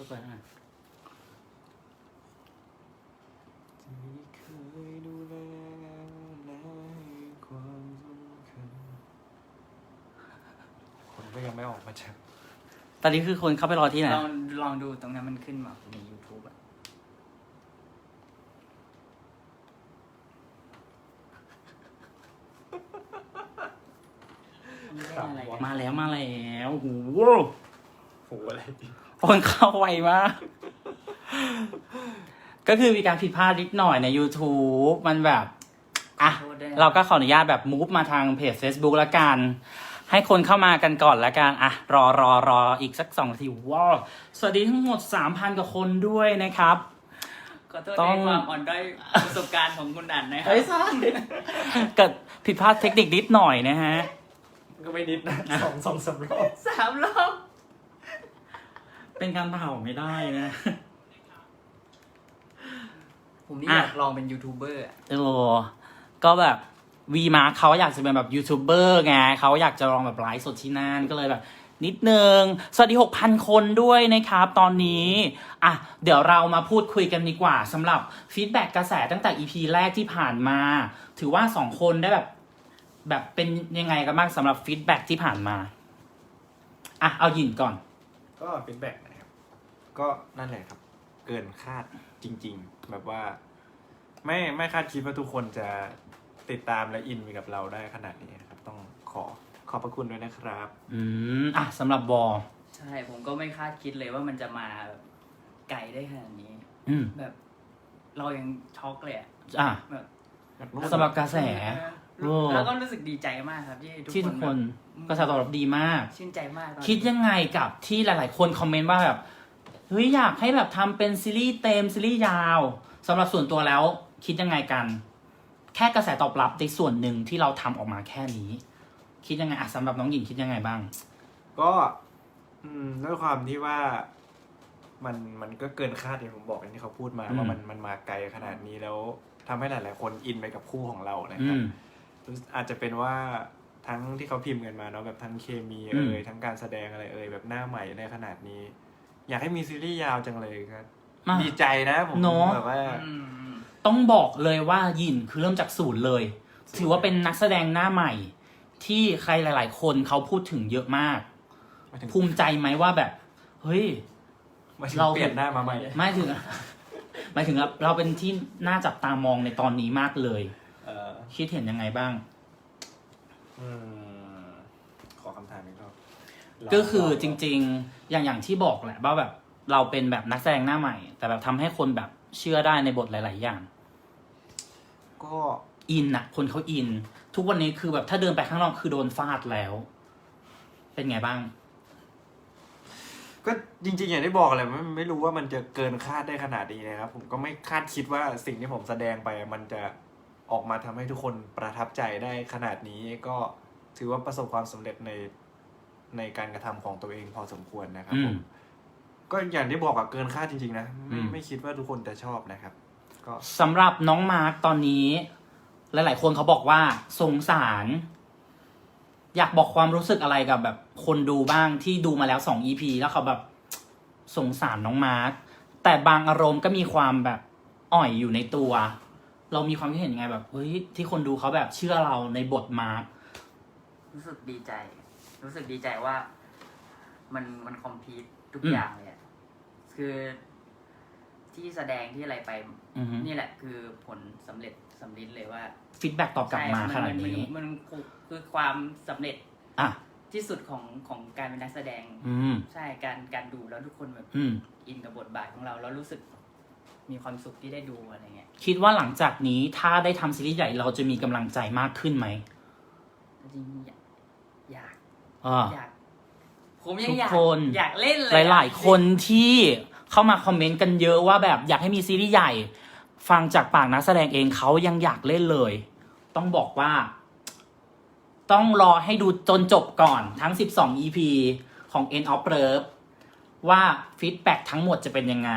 ค่อยเปิดให้หน่อยที่เคยดูแลและให้ความสำคัญคนก็ยังไม่ออกมาจากตอนนี้คือคนเข้าไปรอที่ไหน ลองลองดูตรงนั้นมันขึ้นมาใน YouTube อะไม่ได้อะไรกัน มาแล้วมาแล้วโอ้โห โหอะไร คนเข้าไวมาก ก็คือมีการผิดพลาดนิดหน่อยใน YouTube มันแบบ อะ ขอโทษด้วยนะ เราก็ขออนุญาตแบบมูฟมาทางเพจ Facebook ละกัน ให้คนเข้ามากันก่อนละกัน อะ รอรอรออีกสักสองนาทีว้าวสวัสดีทั้งหมด 3,000 กว่าคนด้วยนะครับ ขอโทษต้ในอง ความอ่อนด้อยประสบการณ์ของคุณอันนะครัเฮ้ยใช่เกิดผิดพลาดเทคนิคนิดหน่อยนะฮะ ก็ไม่นิดนะสองสองสามรอบ สามรอบ เป็นการเผาไม่ได้นะ ผมนี่อะอยากลองเป็นยูทูบเบอร์อะเออก็แบบวีมาเขาอยากจะเป็นแบบยูทูบเบอร์ไงเขาอยากจะลองแบบไลฟ์สดที่นั่นก็เลยแบบ นิดนึง สวัสดี 6,000 คนด้วยนะครับ ตอนนี้ อะ เดี๋ยวเรามาพูดคุยกันดีกว่าสำหรับฟีดแบ็กกระแสตั้งแต่ EP แรกที่ผ่านมา ถือว่าสองคนได้แบบ แบบเป็นยังไงกันบ้างสำหรับฟีดแบ็กที่ผ่านมา อะ เอาหยินก่อน ก็ฟีดแบ็กนะครับ ก็นั่นแหละครับ เกินคาดจริง ๆ แบบว่า ไม่ไม่คาดคิดว่าทุกคนจะติดตามและอินไปกับเราได้ขนาดนี้นะครับ ต้องขอขอบพระคุณด้วยนะครับ อืมอะสำหรับบอใช่ผมก็ไม่คาดคิดเลยว่ามันจะมาแบบไกลได้ขนาดนี้ อืมแบบ เรายังช็อกเลยอะอะแบบสำหรับกระแสเออแล้วก็รู้สึกดีใจมากครับ ที่ที่ทุกคนแบบกระแสตอบรับดีมาก ชื่นใจมากตอนนี้ คิดยังไงกับที่หลาย ๆ คนคอมเมนต์ว่าแบบ เฮ้ยอยากให้แบบทำเป็นซีรีส์เต็มซีรีส์ยาวสำหรับส่วนตัวแล้วคิดยังไงกัน แค่กระแสตอบรับในส่วนหนึ่งที่เราทำออกมาแค่นี้ คิดยังไงอะสำหรับน้องหญิงคิดยังไงบ้าง ก็อืมด้วยความที่ว่ามันมันก็เกินคาดอย่างผมบอกอย่างที่เขาพูดมาอืมว่ามันมันมาไกลขนาดนี้แล้วทำให้หลาย ๆ คนอินไปกับคู่ของเรานะคอืรับมอาจจะเป็นว่าทั้งที่เขาพิมพ์กันมาเนาะแบบทั้งเคมีอืเอ่มยทั้งการแสดงอะไรเอ่ยแบบหน้าใหม่ในขนาดนี้ อยากให้มีซีรีส์ยาวจังเลยครับมา ดีใจนะผมเนอะ แบบว่า อืม ต้องบอกเลยว่าหยินคือเริ่มจากศูนย์เลย ถือว่าเป็นนักแสดงหน้าใหม่ ที่ใครหลาย ๆ คนเขาพูดถึงเยอะมาก หมายถึง ภูมิใจไหมว่าแบบ เฮ้ยหมายถึงเรา เปลี่ยนหน้ามาใหม่ไม่ถึง หมายถึงเราเราเป็นที่น่าจับตามองในตอนนี้มากเลย เออคิดเห็นยังไงบ้าง อืมขอคำถามอีกรอบก็คือจริง ๆ อย่างอย่างที่บอกแหละว่าแบบเราเป็นแบบนักแสดงหน้าใหม่ แต่แบบทำให้คนแบบเชื่อได้ในบทหลาย ๆ อย่าง ก็อินอะคนเขาอิน ทุกวันนี้คือแบบถ้าเดินไปข้างนอกคือโดนฟาดแล้ว เป็นไงบ้าง ก็จริง ๆ อย่างที่บอกแหละไม่ไม่รู้ว่ามันจะเกินคาดได้ขนาดนี้นะครับ ผมก็ไม่คาดคิดว่าสิ่งที่ผมแสดงไป มันจะออกมาทำให้ทุกคนประทับใจได้ขนาดนี้ก็ถือว่าประสบความสำเร็จใน ในการกระทำของตัวเองพอสมควรนะครับอืผมมก็อย่างที่บอกอะเกินคาดจริงๆนะอืไม่มไม่คิดว่าทุกคนจะชอบนะครับ ก็สำหรับน้องมาร์กตอนนี้ หลายๆ คนเขาบอกว่าสงสาร อยากบอกความรู้สึกอะไรกับแบบคนดูบ้างที่ดูมาแล้วสองอีพีแล้วเขาแบบสงสารน้องมาร์กแต่บางอารมณ์ก็มีความแบบอ่อยอยู่ในตัว เรามีความคิดเห็นยังไงแบบเฮ้ยที่คนดูเขาแบบเชื่อเราในบทมาร์กรู้สึกดีใจ รู้สึกดีใจว่า มันมันคอมพลีททุกอืมอย่างเลยอะคือที่แสดงที่อะไรไปอือฮึนี่แหละ คือผลสำเร็จสำลิดเลยว่าฟีดแบ็กตอบกลับมาขใช่นาดนี้มันมันคือความสำเร็จอะ ที่สุดของของการเป็นนักแสดง อืม ใช่การการดูแล้วทุกคนแบบอืม อินกับบทบาทของเรา แล้วรู้สึกมีความสุขที่ได้ดูอะไรเงี้ยคิดว่าหลังจากนี้ถ้าได้ทำซีรีส์ใหญ่เราจะมีกำลังใจมากขึ้นไหม จริงๆอยากอยาก อ่า อยากผมยังอยากทุกคน อยากเล่นเลยหอะลาย ๆ คนที่เข้ามาคอมเมนต์กันเยอะว่าแบบอยากให้มีซีรีส์ใหญ่ ฟังจากปากนักแสดงเองเขายังอยากเล่นเลย ต้องบอกว่า ต้องรอให้ดูจนจบก่อนทั้ง 12 EP ของ End of Love ว่าฟีดแบ็ทั้งหมดจะเป็นยังไง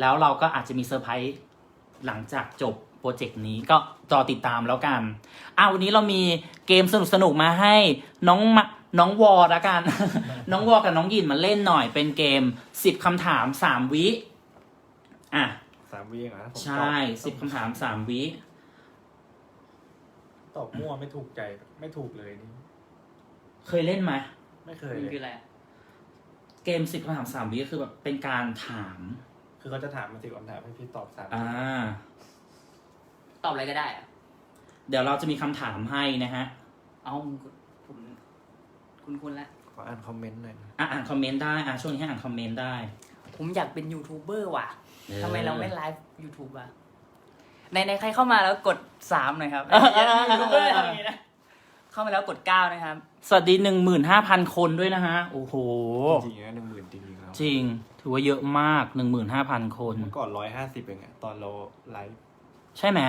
แล้วเราก็อาจจะมีเซอร์ไพรส์หลังจากจบ โปรเจกต์นี้ก็รอติดตามแล้วกันอ้าววันนี้เรามีเกมสนุกๆมาให้น้องมะน้องวอละกัน น้องวอกับน้องหยินมาเล่นหน่อยเป็นเกมสิบคำถามสามวิ อะสามวิเองเหรอผมใช่สิบคำถามสามวิ ตอบมั่วไม่ถูกใจไม่ถูกเลยนี่เคยเล่นไหมไม่เคยมันเลยคืออะไรอะเกมสิบคำถามสามวิก็คือแบบเป็นการถาม คือเขาจะถามมาสิบคำถามให้พี่ตอบสามอ่า ตอบอะไรก็ได้อะเดี๋ยวเราจะมีคำถามให้นะฮะเอาผมคุณคุณละขออ่านคอมเมนต์หน่อยนะอะอ่านคอมเมนต์ได้อะช่วงนี้ให้อ่านคอมเมนต์ได้ผมอยากเป็นยูทูบเบอร์ว่ะออทำไมเราไม่ไลฟ์ยูทูบอะในในใครเข้ามาแล้วกดสามหน่อยครับเออเออเออยูทูบเบอร์ทำอย่างนี้นะเข้ามาแล้วกดเก้านะครับ สวัสดีหนึ่งหมื่นห้าพันคนด้วยนะฮะ โอ้โห จริงๆนะหนึ่งหมื่นจริงๆแล้วจริง ถือว่าเยอะมากหนึ่งหมื่นห้าพันคน เมื่อก่อนร้อยห้าสิบเองอะตอนเราไลฟ์ใช่ไหม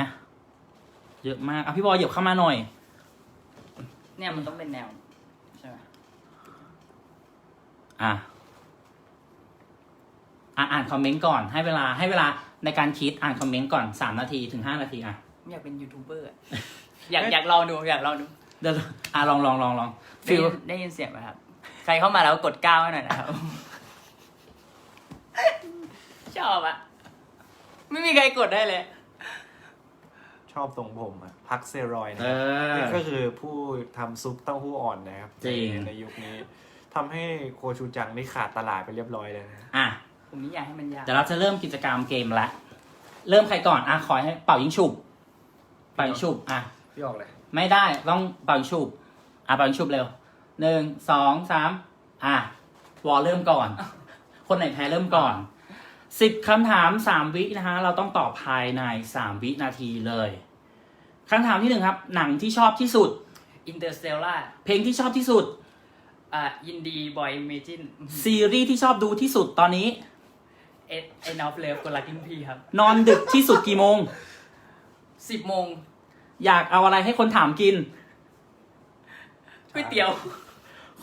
เยอะมาก อะพี่บอยเหยียบเข้ามาหน่อย เนี่ยมันต้องเป็นแนว ใช่ไหมอะอะอ่านคอมเมนต์ก่อนให้เวลาให้เวลาในการคิดอ่านคอมเมนต์ก่อนสามนาทีถึงห้านาทีอะไม่อยากเป็นยูทูบเบอร์อะอยากอยากลองดูอยากลองดูเดี๋ยวอะลองลองลองลองได้ฟิลยินได้ยินเสียงไหมครับ ใครเข้ามาแล้วกดเก้าให้หน่อยนะครับ ชอบอะไม่มีใครกดได้เลย ชอบทรงผมอะพักเซรอยด์นะเอครับอนี่ก็คือผู้ทำซุปเต้าหู้อ่อนนะครับจริง ในในยุคนี้ทำให้โคชูจังนี่ขาดตลาดไปเรียบร้อยแล้วนะอะผมนี่อยากให้มันยากเดี๋ยวเราจะเริ่มกิจกรรมเกมละ เริ่มใครก่อนอะขอให้เป่ายิงฉุบเป่ายิงฉุบอะ พี่ออกเลยไม่ได้ต้องเป่ายิงฉุบอะเป่ายิงฉุบเร็วหนึ่งสองสามอะวอลเริ่มก่อน คนไหนแพ้เริ่มก่อนสิบคำถามสามวินะฮะเราต้องตอบภายในสามวินาทีเลย คำถามที่หนึ่งครับ หนังที่ชอบที่สุดอินเตอร์สเตลล่าเพลงที่ชอบที่สุด อ่าอินดีบอยเมจินซีรีส์ที่ชอบดูที่สุดตอนนี้ เอ็ดไอนอฟเลฟกดลักกินพีครับนอนดึกที่สุดกี่โมง สิบโมงอยากเอาอะไรให้คนถามกิน ก๋วยเตี๋ยว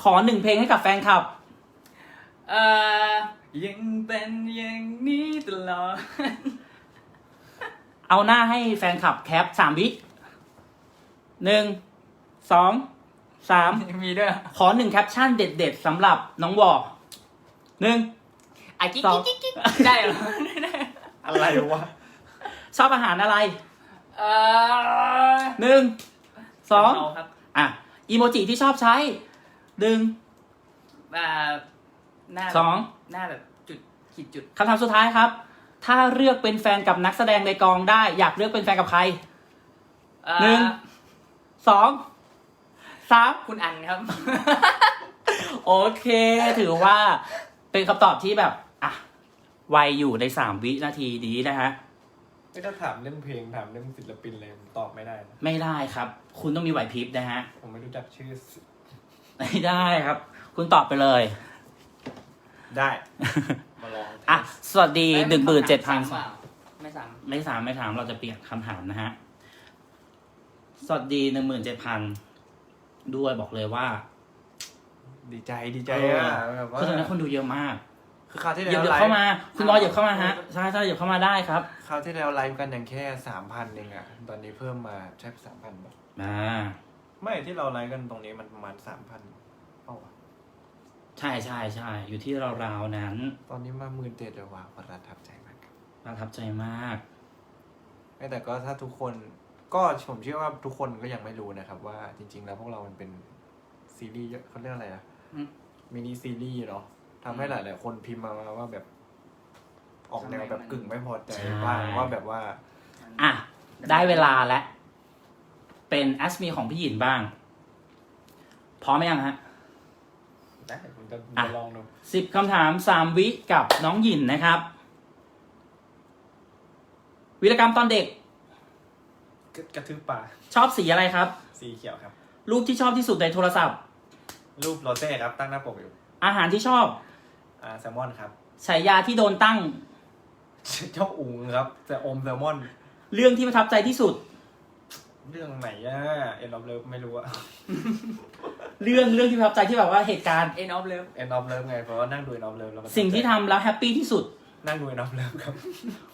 ขอหนึ่งเพลงให้กับแฟนคลับ เอ่อยังเป็นอย่างนี้ตลอด เอาหน้าให้แฟนคลับแคปสามวิ หนึ่งสองสามมีด้วยเหรอขอหนึ่งแคปชั่นเด็ดๆสำหรับน้องวอหนึ่งอะกิ๊กสองกิ๊กกิ๊กกิ๊กได้เหรอได้อะไรวะ ชอบอาหารอะไรเอ่อหนึ่งสองเอาครับอะอีโมจิที่ชอบใช้หนึ่งอ่าหน้าสองหน้าแบบจุดขีดจุดคำถามสุดท้ายครับ ถ้าเลือกเป็นแฟนกับนักแสดงในกองได้ อยากเลือกเป็นแฟนกับใครเอ่อหนึ่ง สองสามคุณอันครับ โอเค ถือว่าเป็นคำตอบที่แบบอะไวอยู่ในสามวินาทีนี้นะฮะไม่ถ้าถามเรื่องเพลงถามเรื่องศิลปินเลยผมตอบไม่ได้นะไม่ได้ครับ คุณต้องมีไหวพริบนะฮะ ผมไม่รู้จักชื่อ ไม่ได้ครับ คุณตอบไปเลย ได้ มาลองอะ สวัสดีหนึ่งหมื่นเจ็ดพันไม่สามไม่ถามไม่ถามเราจะเปลี่ยนคำถามนะฮะ สวัสดีหนึ่งหมื่นเจ็ดพันด้วยบอกเลยว่าดีใจดีใจเอออะแบบว่าคือตอนนี้คนดูเยอะมาก คือคราวที่เหยียบแล้วเหยียบไลเข้าฟ์มา คุณบอยเหยียบเข้ามาฮะใช่ใช่เหยียบเข้ามาได้ครับคราวที่แล้วไลฟ์กันอย่างแค่สามพันเองอะตอนนี้เพิ่มมาใช่สามพันป่ะมาไม่ที่เราไลฟ์กันตรงนี้มันประมาณสามพันเอ้าวะใช่ใช่ใช่อยู่ที่ราวๆนั้น ตอนนี้มาหมื่นเจ็ดแล้วว่ะประทับใจมากครับประทับใจมากไม่แต่ก็ถ้าทุกคน ก็ผมเชื่อว่าทุกคนก็ยังไม่รู้นะครับ ว่าจริง ๆ แล้วพวกเรามันเป็นซีรีส์เยอะเขาเรียกอะไรอะอืม มินิซีรีส์เนาะทำให้หลาย ๆ คนพิมพ์มาว่าแบบ ออกแนวแบบกึ่งไม่พอใจใช่บ้างว่าแบบว่า อะ ได้เวลาแล้ว เป็นแอสมีของพี่หยินบ้าง พร้อมไหมยังฮะ ได้ผมจะผมอะจะลองดูสิบคำถามสามวิกับน้องหยินนะครับ วิรกรรมตอนเด็ก กระกระทืบปลาชอบสีอะไรครับ สีเขียวครับ รูปที่ชอบที่สุดในโทรศัพท์ รูปโรเซ่ครับ ตั้งหน้าปกอยู่อาหารที่ชอบอ่าแซลมอนครับฉายาที่โดนตั้ง เจ้าอุ๋งครับแต่อมแซลมอน เรื่องที่ประทับใจที่สุด เรื่องไหนอะเอ็นออฟเลิฟไม่รู้อะเรื่องเรื่องที่ประทับใจที่แบบว่าเหตุการณ์ เอ็นออฟเลิฟเอ็นออฟเลิฟไงเพราะว่านั่งดูเอ็นออฟเลิฟแล้วมันสิ่งที่ทำแล้วแฮปปี้ที่สุด นั่งดูเอ็นออฟเลิฟครับ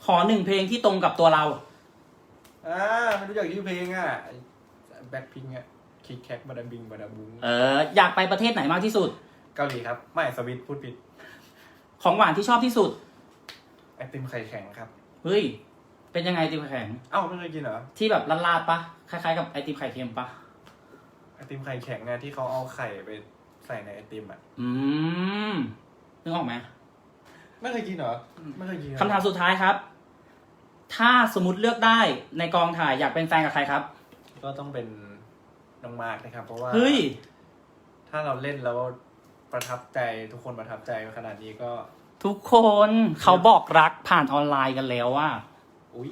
ขอหนึ่งเพลงที่ตรงกับตัวเรา อ่าไม่รู้จักชื่อเพลงอะแบ็คพิงอะคคิกแคกบาดาบิงบาดาบุงเออ อยากไปประเทศไหนมากที่สุด เกาหลีครับ ไม่สวิตพูดผิดของหวานที่ชอบที่สุด ไอติมไข่แข็งครับ เฮ้ย เป็นยังไงไอติมไข่แข็ง เอ้าไม่เคยกินเหรอ ที่แบบลาดๆปะคล้ายๆกับไอติมไข่เค็มปะไอติมไข่แข็งอะที่เขาเอาไข่ไปใส่ในไอติมอะอืมนึกออกไหมไม่เคยกินเหรอไม่เคยกินเหรอคำถามสุดท้ายครับ ถ้าสมมติเลือกได้ในกองถ่ายอยากเป็นแฟนกับใครครับ ก็ต้องเป็นน้องมาร์กนะครับ เพราะว่าเฮ้ย ถ้าเราเล่นแล้วประทับใจทุกคนประทับใจขนาดนี้ก็ ทุกคนเขาบอกรักผ่านออนไลน์กันแล้วว่าอุ๊ย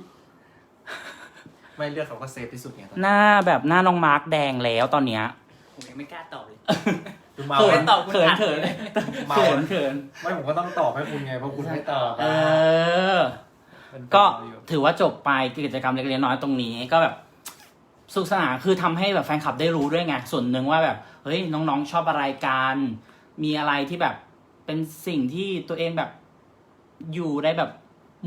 ไม่เลือกเขาก็เซฟที่สุดไงตอนหน้าแบบหน้าน้องมาร์กแดงแล้วตอนเนี้ยผมยังไม่กล้าตอบเลย ดูเมาเขินอะตอบคุณเขินอัด เขินเลยเมาเขิอะนเขินไม่ผมก็ต้องตอบให้คุณไงเพราะคุณไม่ตอบเออะอเป็น ก็เมาอยู่ถือว่าจบไปกิจกรรมเล็กๆน้อยๆตรงนี้ก็แบบสุขสนานคือทำให้แบบแฟนคลับได้รู้ด้วยไงส่วนหนึ่งว่าแบบเฮ้ยน้องๆชอบอะไรกันมีอะไรที่แบบเป็นสิ่งที่ตัวเองแบบอยู่ในแบบ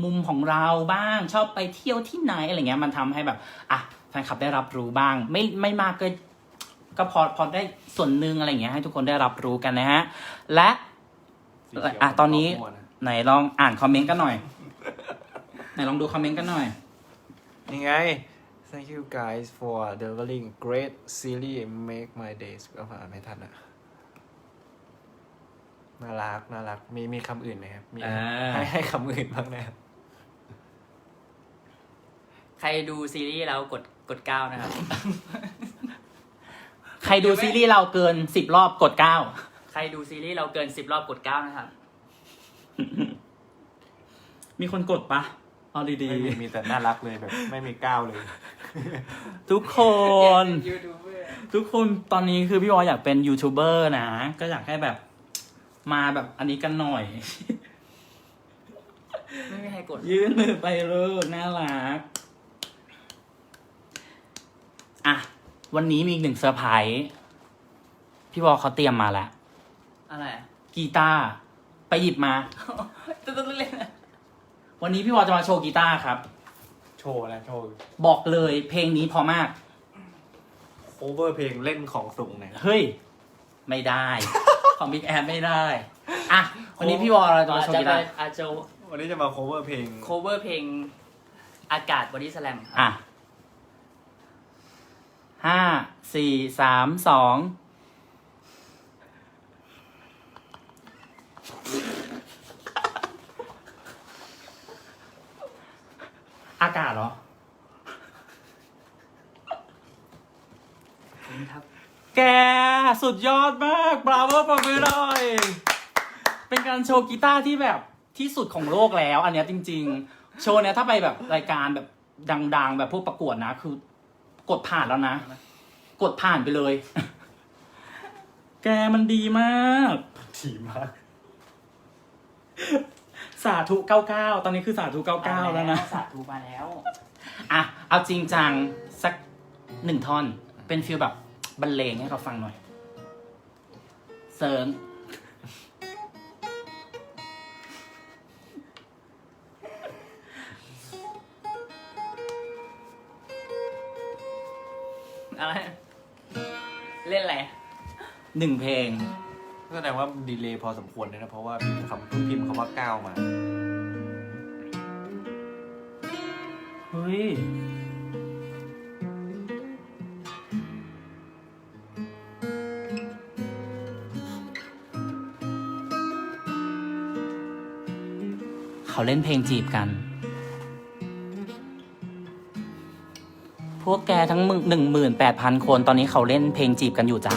มุมของเราบ้างชอบไปเที่ยวที่ไหนอะไรเงี้ยมันทำให้แบบอะแฟนคลับได้รับรู้บ้าง ไม่ไม่มากก็ก็พอพอได้ส่วนหนึ่งอะไรเงี้ยให้ทุกคนได้รับรู้กันนะฮะและสีเขียวอะตอนนี้ม่วะไหนลองอ่านคอมเมนต์กันหน่อยไห นลองดูคอมเมนต์กันหน่อยนี่ไง thank you guys for delivering great series make my days ก็อ่านไม่ทันอะน่ารักน่ารัก มีมีคำอื่นไหมครับ มีอ่า ให้ให้คำอื่นบ้างนะครับ ใครดูซีรีส์แล้วกดกดเก้านะครับ ใครดูซีรีส์เราเกินสิบรอบกดเก้าใครดูซีรีส์เราเกินสิบรอบกดเก้านะครับ มีคนกดปะ เอาดีไม่มีมีแต่น่ารักเลยแบบไม่มีก้าวเลย ๆ ทุกคน ยูทูบเบอร์ทุกคนตอนนี้คือพี่วออยากเป็นยูทูบเบอร์นะ ก็อยากให้แบบมาแบบอันนี้กันหน่อย ไม่มีใครกดยื่นมือไปเลยน่ารัก อะ วันนี้มีอีกหนึ่งเซอร์ไพรส์พี่วอเขาเตรียมมาแล้วอะไรอะกีตาร์ไปหยิบมาตุ๊ดตุ๊ดเล่นอะ วันนี้พี่วอจะมาโชว์กีตาร์ครับ โชว์นะโชว์ บอกเลยเพลงนี้พอมากโคเวอร์เพลงเล่นของสูงหน่อยเฮ้ย ไม่ได้ ของบิ๊กแอไม่ได้ อะ วันนี้พี่วอเราจะมาโชว์กีตาร์อาจจะ วันนี้จะมาโคเวอร์เพลงโคเวอร์เพลงอากาศบอดี้สแลมอะห้าสี่สามสอง อากาศเหรอ ครับแกสุดยอดมาก บราโวปรบมือหน่อย เป็นการโชว์กีตาร์ที่แบบที่สุดของโลกแล้ว อันเนี้ยจริง ๆ โชว์เนี้ยถ้าไปแบบรายการแบบดัง ๆ แบบพวกประกวดนะ คือกดผ่านแล้วนะ กดผ่านไปเลย แกมันดีมาก ถี่มาก สาธุเก้าเก้าตอนนี้คือสาธุเก้าเก้าแล้วนะ สาธุมาแล้ว อะ เอาจริงจังสักหนึ่งท่อน เป็นฟิลแบบบรรเลงให้เขาฟังหน่อย เสริงอะไร เล่นอะไรหนึ่งเพลง แสดงว่าดีเลย์พอสมควรเลยนะ เพราะว่าพิมพ์คำเพิ่งพิมพ์คำว่าก้าวมา เฮ้ย เขาเล่นเพลงจีบกัน พวกแกทั้งหนึ่งหมื่นแปดพันคนตอนนี้เขาเล่นเพลงจีบกันอยู่จ้า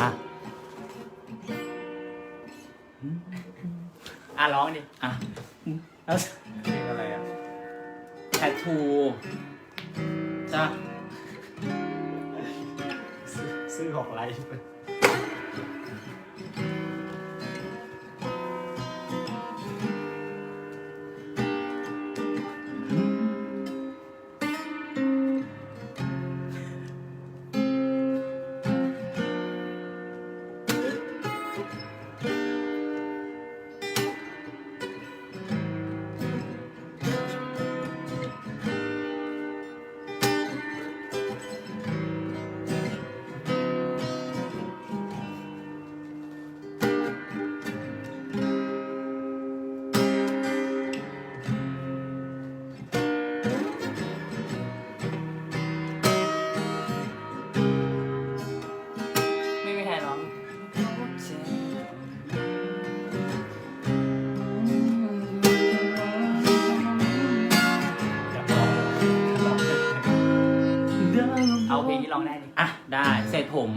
ลองได้ดิอะได้เสร็จผม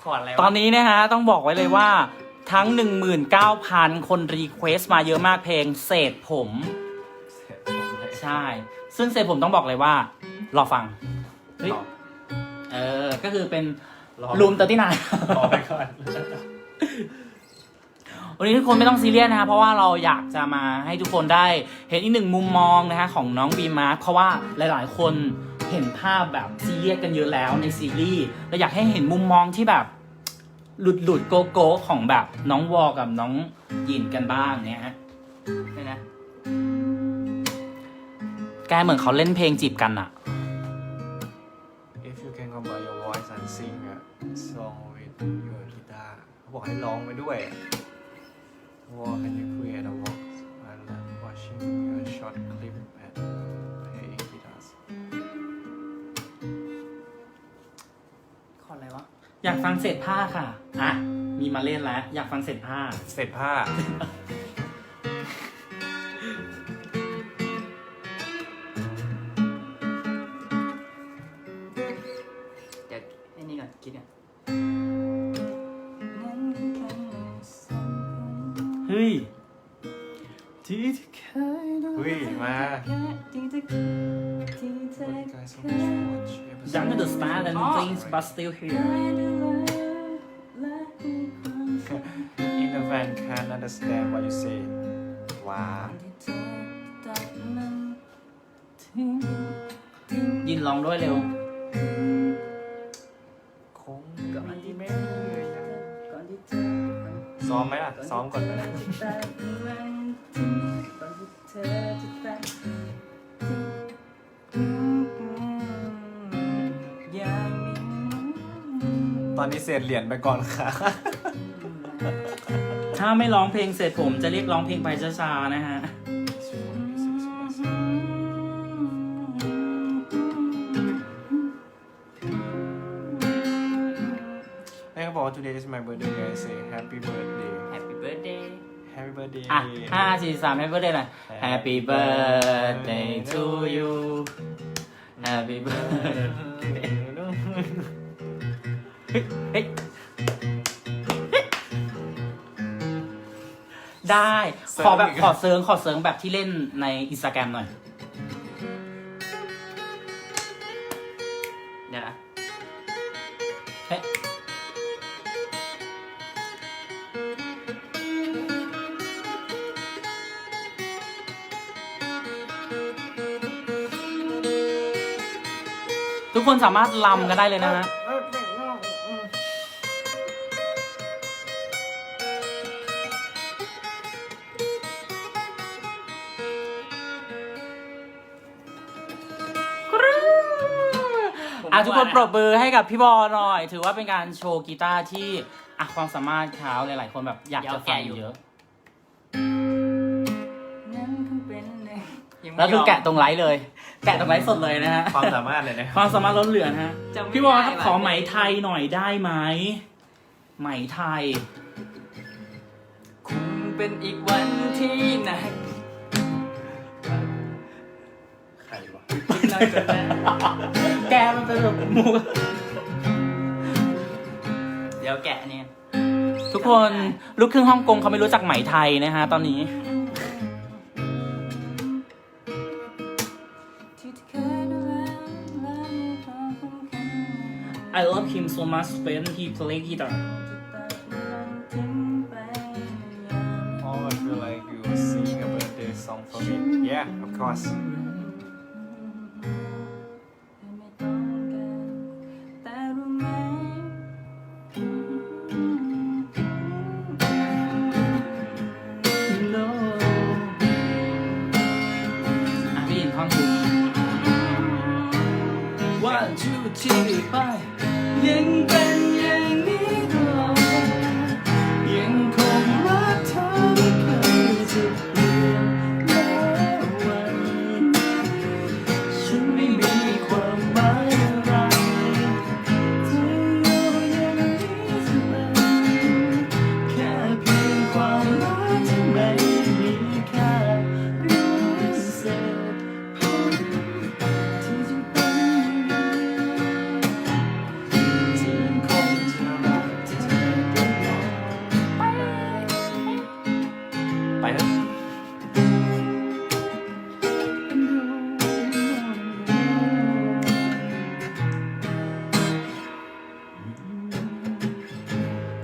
ขอดอะไรตวะอนนี้นะฮะ ต้องบอกไว้เลยว่าทั้ง 19,000 คนรีเควสต์มาเยอะมากเพลงเศษผมเสร็จผมเลยใช่ ซึ่งเศษผมต้องบอกเลยว่า รอฟัง เฮ้ยรอเออ ก็คือเป็นรอรูมเตอร์ที่นาย รอไปก่อน วันนี้ทุกคนไม่ต้องซีเรียสนะฮะเพราะว่าเราอยากจะมาให้ทุกคนได้เห็นอีกหนึ่งมุมมองนะฮะของน้องบีมาร์คเพราะว่าหลาย ๆ คนเห็นภาพแบบซีเรียสกันเยอะแล้วในซีรีส์เราอยากให้เห็นมุมมองที่แบบหลุดหลุดโกโก้ของแบบน้องวอกับน้องยินกันบ้างเนี่ยฮะนี่ยนะแกเหมือนเขาเล่นเพลงจีบกันอะ If you can combine your voice and sing a song with your guitar เขาบอกให้ร้องไปด้วย What can you create a walk while watching your short clip and play guitars ขอดอะไรวะ อยากฟังเศษผ้าค่ะ อะ มีมาเล่นแล้ว อยากฟังเศษผ้า เสร็จผ้า things but still here In the van can't understand what you say ว้าวยินร้องด้วยเร็วคงมีไม่เลยนะก่อนที่เธอซ้อมไหมล่ะ ซ้อมก่อนไหม ตอนนี้เศษเหรียญไปก่อนค่ะ ถ้าไม่ร้องเพลงเสร็จผมจะเรียกร้องเพลงไปช้าๆนะฮะไอ้เขาบอกว่า today is my birthday I say happy birthday Happy birthday happy birthday อะห้าสี่สาม Happy birthday หน่อย Happy birthday to you Happy birthday ได้ ขอแบบขอเซิร์งขอเซิร์งแบบที่เล่นในอินสตาแกรมหน่อย เดี๋ยวนะเฮ้ยทุกคนสามารถลำกันได้เลยนะฮะ ทุกคนปรบมือให้กับพี่บอลหน่อย ถือว่าเป็นการโชว์กีตาร์ที่อะความสามารถเขาหลายๆ คนแบบอยากจะฟังเยอะ นั่นคงเป็นหนึ่งยังไม่แล้วคือยมแกะตรงไลฟ์เลย แกะตรงไลฟ์สดเลยนะฮะ ความสามารถเลยนะความสามารถล้นเหลือนะฮะ จำไม่พี่บอลครับได้ว่ะ ขอไหมไทยหน่อยได้ไหม ไหมไทย คงเป็นอีกวันที่หนัก น่าจะแน่แกมันเป็นแบบหมูเดี๋ยวแกะเนี่ย ทุกคนลูกครึ่งฮ่องกงเขาไม่รู้จักไหมไทยนะฮะตอนนี้ I love him so much when he play guitar Oh I feel like you were singing a birthday song for me Yeah of course ที่ไ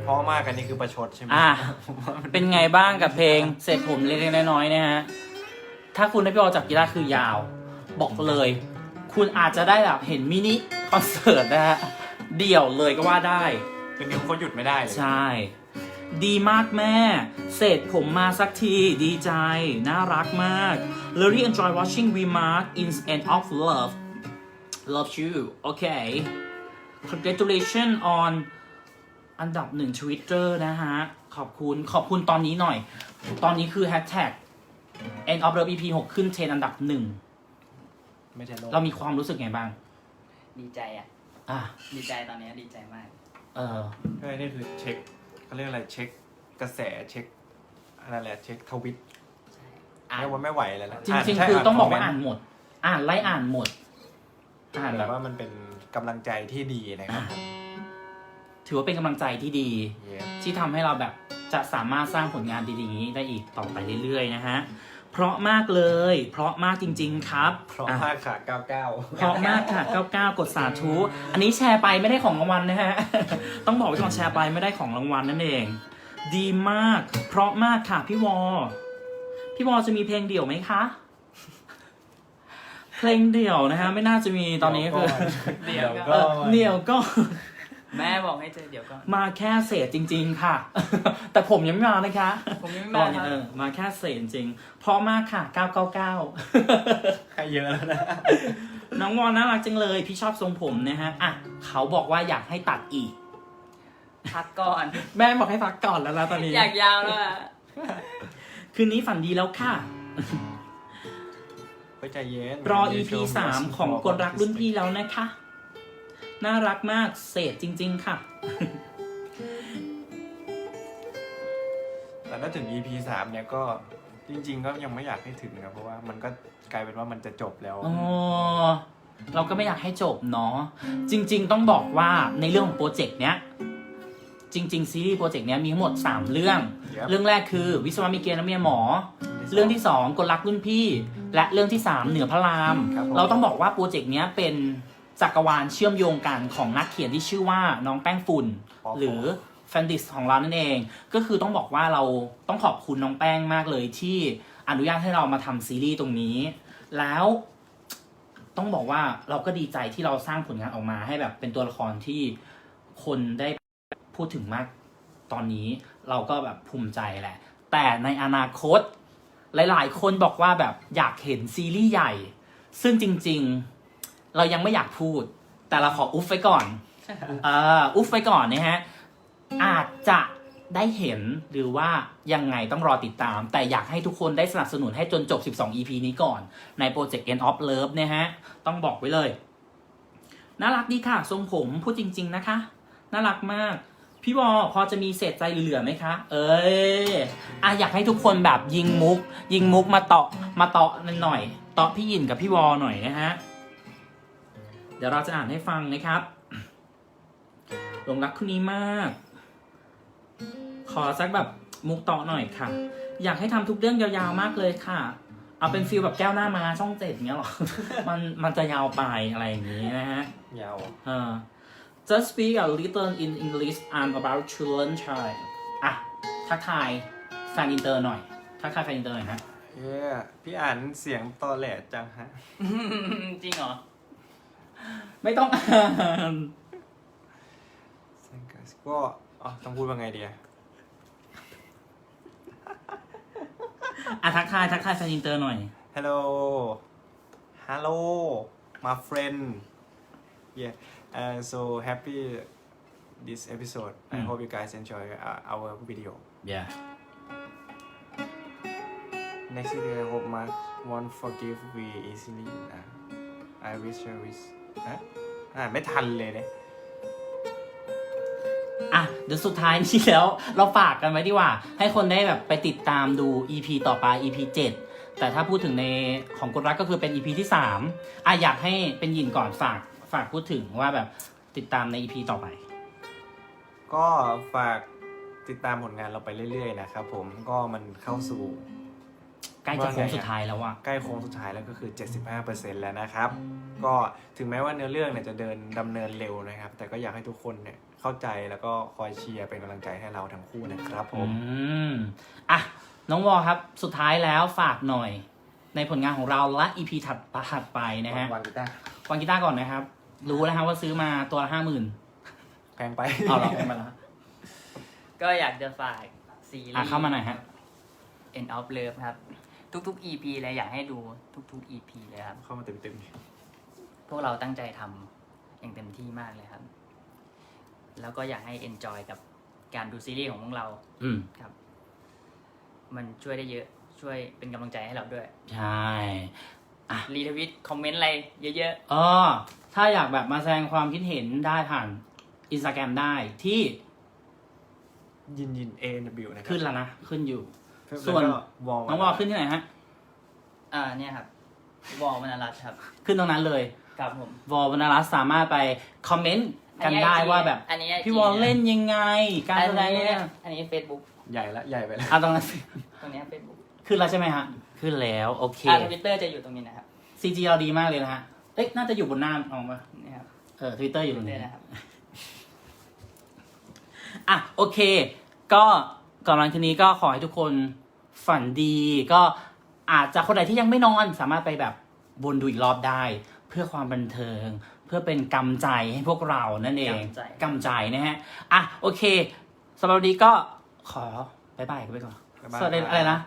เพราะมากอันนี้คือประชดใช่ไหมอะ ผมว่ามันเป็นไงบ้างกับเพลงเสร็จผมเล็กๆน้อยๆนะฮะ ถ้าคุณได้พี่ออจับกีตาร์คือยาว บอกเลย คุณอาจจะได้แบบเห็นมินิคอนเสิร์ตนะฮะ เดี่ยวเลยก็ว่าได้ คือนิ้วเขาหยุดไม่ได้เลย ใช่ ดีมากแม่ เสร็จผมมาสักทีดีใจ น่ารักมาก Really enjoy watching Remark in end of love love you okay congratulations on อันดับหนึ่ง Twitter นะฮะ ขอบคุณขอบคุณตอนนี้หน่อย ตอนนี้คือ hashtag end of love EP 6ขึ้นเทรนด์อันดับหนึ่งไม่ใช่โลกเรามีความรู้สึกไงบ้าง ดีใจอะ อะดีใจตอนนี้ดีใจมาก เออ ใช่นี่คือเช็คเขาเรียกอะไรเช็คกระแสเช็คอะไรแหละเช็คทวิตอ่าน ไม่ว่าไม่ไหวแล้วนะจริง ใช่ๆ คือต้องบอกว่าคอ่านหมด อ่านไล่อ่านหมด อ่านเมนต์แบแต่บ ว่ามันเป็นกำลังใจที่ดีนะครับผม ถือว่าเป็นกำลังใจที่ดีเย้ที่ทำให้เราแบบจะสามารถสร้างผลงานดีๆอย่างนี้ได้อีกต่อไปเรื่อยๆนะฮะ เพราะมากเลย เพราะมากจริง ๆ ครับเพราะอะมากค่ะ 99 เพราะมากค่ะ 99 กดสาธุ อันนี้แชร์ไปไม่ได้ของรางวัลนะฮะ ต้องบอกไว้ก่อนแชร์ไปไม่ได้ของรางวัลนั่นเอง ดีมาก เพราะมากค่ะพี่วอ พี่วอจะมีเพลงเดี่ยวไหมคะ เพลงเดี่ยวนะฮะไม่น่าจะมีตอนนี้คือ เดี๋ยวเอก็อเดี่ยวก็ แม่บอกให้เจอเดี๋ยวก่อน มาแค่เศษจริง ๆ ค่ะ แต่ผมยังไม่มานะคะผมยังตมาอนนี้เออมาแค่เศษจริงเพราะมากค่ะ 999ให้เยอะแล้วนะ น้องวอนน่ารักจังเลย พี่ชอบทรงผมนะฮะอะเขาบอกว่าอยากให้ตัดอีก พักก่อน แม่บอกให้พักก่อนแล้วนะตอนนี้ อยากยาวแล้วอะคืนนี้ฝันดีแล้วค่ะไปใจเย็นรอ EP 3ของคนรักรุ่นพี่แล้วนะคะ น่ารักมากเศษจริง ๆ ค่ะ แต่ถ้าถึง EP 3เนี่ยก็จริง ๆ ก็ยังไม่อยากให้ถึงนะเพราะว่ามันก็กลายเป็นว่ามันจะจบแล้วอ๋อ เราก็ไม่อยากให้จบเนาะจริง ๆ ต้องบอกว่าในเรื่องของโปรเจกต์เนี้ยจริง ๆ ซีรีส์โปรเจกต์เนี้ยมีทั้งหมด 3 เรื่อง Yep เรื่องแรกคือวิศวะมีเกณฑ์และเมียหมอ เรื่องที่ 2กลรักรุ่นพี่ และเรื่องที่ 3 เหนือพระราม ครับผม เราต้องบอกว่าโปรเจกต์เนี้ยเป็น จักรวาลเชื่อมโยงกันของนักเขียนที่ชื่อว่าน้องแป้งฝุ่นปอ หรือแฟนดิสของเรานั่นเอง ก็คือต้องบอกว่าเราต้องขอบคุณน้องแป้งมากเลยที่อนุญาตให้เรามาทำซีรีส์ตรงนี้ แล้วต้องบอกว่าเราก็ดีใจที่เราสร้างผลงานออกมาให้แบบเป็นตัวละครที่คนได้พูดถึงมากตอนนี้ เราก็แบบภูมิใจแหละ แต่ในอนาคต หลาย ๆ คนบอกว่าแบบอยากเห็นซีรีส์ใหญ่ ซึ่งจริง ๆ เรายังไม่อยากพูด แต่เราขออุฟไว้ก่อนเอ่ออุฟไว้ก่อนนะฮะอาจจะได้เห็นหรือว่ายังไงต้องรอติดตาม แต่อยากให้ทุกคนได้สนับสนุนให้จนจบ 12 EP นี้ก่อน ในโปรเจกต์ End of Love นะฮะ ต้องบอกไว้เลย น่ารักดีค่ะ ทรงผมพูดจริง ๆนะคะ น่ารักมาก พี่วอพอจะมีเศษใจเหลือๆไหมคะ เอ้ยอะอยากให้ทุกคนแบบยิงมุก ยิงมุกมาเตาะมาเตาะหน่อยเตาะพี่ยินกับพี่วอหน่อยนะฮะ เดี๋ยวเราจะอ่านให้ฟังนะครับหลงรักคนนี้มาก ขอสักแบบมุกต่อหน่อยค่ะ อยากให้ทำทุกเรื่องยาวๆมากเลยค่ะ เอาเป็นฟิลแบบแก้วหน้ามาช่องเจ็ดเงี้ยหรอ มันมันจะยาวไปอะไรอย่างนี้นะฮะ ยาวเออ just speak a little in English I'm about to learn Thai อะ ทักทายแฟนอินเตอร์หน่อย ทักทายแฟนอินเตอร์หน่อยฮะเย้พี่อ่านเสียงตอแหลจังฮะ จริงเหรอ ไม่ต้องอ่านก็อ๋อต้องพูดว่าไงดีอะอะทักทายทักทายแฟนอินเตอร์หน่อย Hello Hello my friend yeah uh, so happy this episode I Mm. hope you guys enjoy uh, our video yeah next video I hope Mark won't forgive we easily uh, I wish I wish ฮะอ่านไม่ทันเลยเนี่ย อะเดี๋ยวสุดท้ายนี้แล้ว เราฝากกันไว้ดีกว่า ให้คนได้แบบไปติดตามดู EP ต่อไป EP 7 แต่ถ้าพูดถึงในของกดรักก็คือเป็น EP ที่ 3 อะอยากให้เป็นยินก่อนฝากฝากพูดถึงว่าแบบติดตามใน EP ต่อไป ก็ฝากติดตามผลงานเราไปเรื่อยๆนะครับผมก็มันเข้าสู่ ใกล้จะโค้งสุดท้ายแล้วอะใกล้โค้งสุดท้ายแล้วก็คือ 75%แล้วนะครับ ก็ถึงแม้ว่าเนื้อเรื่องเนี่ยจะเดินดำเนินเร็วนะครับ แต่ก็อยากให้ทุกคนเนี่ยเข้าใจแล้วก็คอยเชียร์เป็นกำลังใจให้เราทั้งคู่นะครับผอืมมอะน้องวอครับสุดท้ายแล้วฝากหน่อย ในผลงานของเราและอีพีถัดถัดไปนะฮะวางกีตาร์วางกีตาร์ก่อนนะครับ รู้แล้วฮะว่าซื้อมาตัวละห้าหมื่นแพงไปเอาหรอไม่มาแล้วก็อยากจะฝากซีรีอะส์เข้ามาหน่อยฮะ End of Love ครับ ทุกๆ EP เลยอยากให้ดูทุกๆ EP เลยครับ เข้ามาเต็มพวกเราตั้งใจทำอย่างเต็มที่มากเลยครับ แล้วก็อยากให้ enjoy กับการดูซีรีส์ของพวกเรา อืมครับมันช่วยได้เยอะ ช่วยเป็นกำลังใจให้เราด้วย ใช่ รีทวิต คอมเมนต์อะไรเยอะเออ ถ้าอยากแบบมาแสดงความคิดเห็นได้ผ่านอินสตาแกรมได้ที่ๆยินยิน A W นะครับ ขึ้นแล้วนะ ขึ้นอยู่ แล้วส่วนก็วอลน้องวอขึ้นที่ไหนฮะๆอ่าเนี่ยครับวอลมนารัตน์ครับขึ้นตรงนั้นเลยครับผมวอลวรรณรัตน์สามารถไปคอมเมนต์กันได้อันนี้ IG ว่าแบบ อันนี้ IG พี่วอลเล่นยังไง การแสดงอันเนี่นี้ยอันนี้ Facebook ใหญ่ละใหญ่ไปแล้วอะตรงนั้นสิตรงเนี้ Facebook ขึ้นแล้วใช่ไหมฮะ ขึ้นแล้วโอเค อ่าทวิตเตอร์จะอยู่ตรงนี้นะครับ CG เราดีมากเลยนะฮะ เอ๊ะน่าจะอยู่บนหน้าออกมานี่ครับเออทวิตเตอร์อยู่ตรงนี่นี้นะครับ อะโอเค ก็ ก่อนวันคืนนี้ก็ขอให้ทุกคนฝันดี ก็อาจจะคนไหนที่ยังไม่นอนสามารถไปแบบวนดูอีกรอบได้ เพื่อความบันเทิง เพื่อเป็นกำใจให้พวกเรานั่นเองกำใจ กำใจนะฮะอะโอเคสำหรับวันนี้ก็ขอบายบายกันไปก่อนบ๊ายบาย สวัสดีครับอะไรนะ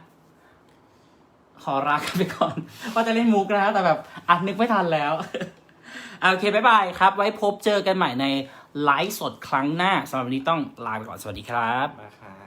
ขอรักกันไปก่อน ว่าจะเล่นมุกนะฮะแต่แบบอะนึกไม่ทันแล้ว อะโอเคบายบายครับ ไว้พบเจอกันใหม่ในไลฟ์สดครั้งหน้าสำหรับวันนี้ต้องลาไปก่อนสวัสดีครับ มาครับบ๊ายบายครับ